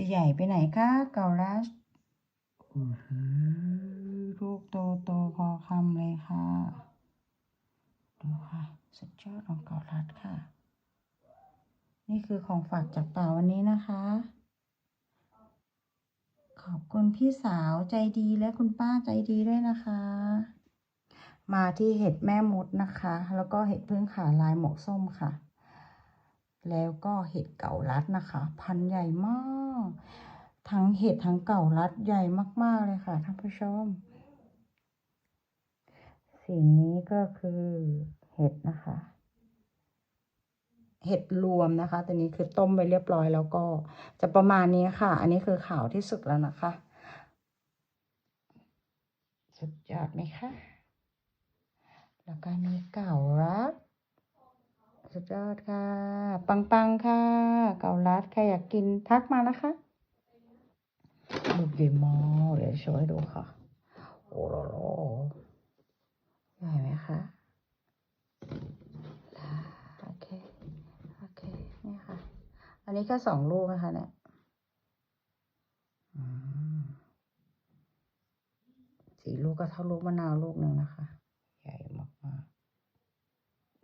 จะใหญ่ไปไหนคะเกาลัดอื้อหือลูกโตโตพอคำเลยค่ะ ดูค่ะ สุดยอดของเกาลัดค่ะ นี่คือของฝากจากป่าวันนี้นะคะ ขอบคุณพี่สาวใจดีและคุณป้าใจดีด้วยนะคะ มาที่เห็ดแม่มดนะคะ แล้วก็เห็ดพึ่งขาลายหมวกส้มค่ะ แล้วก็เห็ดเก่าลัดนะคะ พันใหญ่มาก ทั้งเห็ดทั้งเก่าลัดใหญ่มาก ๆ เลยค่ะท่านผู้ชม สิ่งนี้ก็คือเห็ดนะคะ เห็ดรวมนะคะตัวนี้คือต้มไปเรียบร้อยแล้วก็จะประมาณนี้ค่ะ อันนี้คือขาวที่สุดแล้วนะคะ สุดยอดไหมคะแล้วก็นี่เก่ารัดสุดยอดค่ะ ปังๆค่ะ เก่ารัดใครอยากกินทักมานะคะ ลูกใหญ่มากเดี๋ยวโชว์ให้ดูค่ะ โอ้โหใหญ่ไหมคะโอเค โอเค นี่ค่ะ อันนี้แค่สองลูกนะคะเนี่ยสี่ลูกก็เท่าลูกมะนาวลูกหนึ่งนะคะ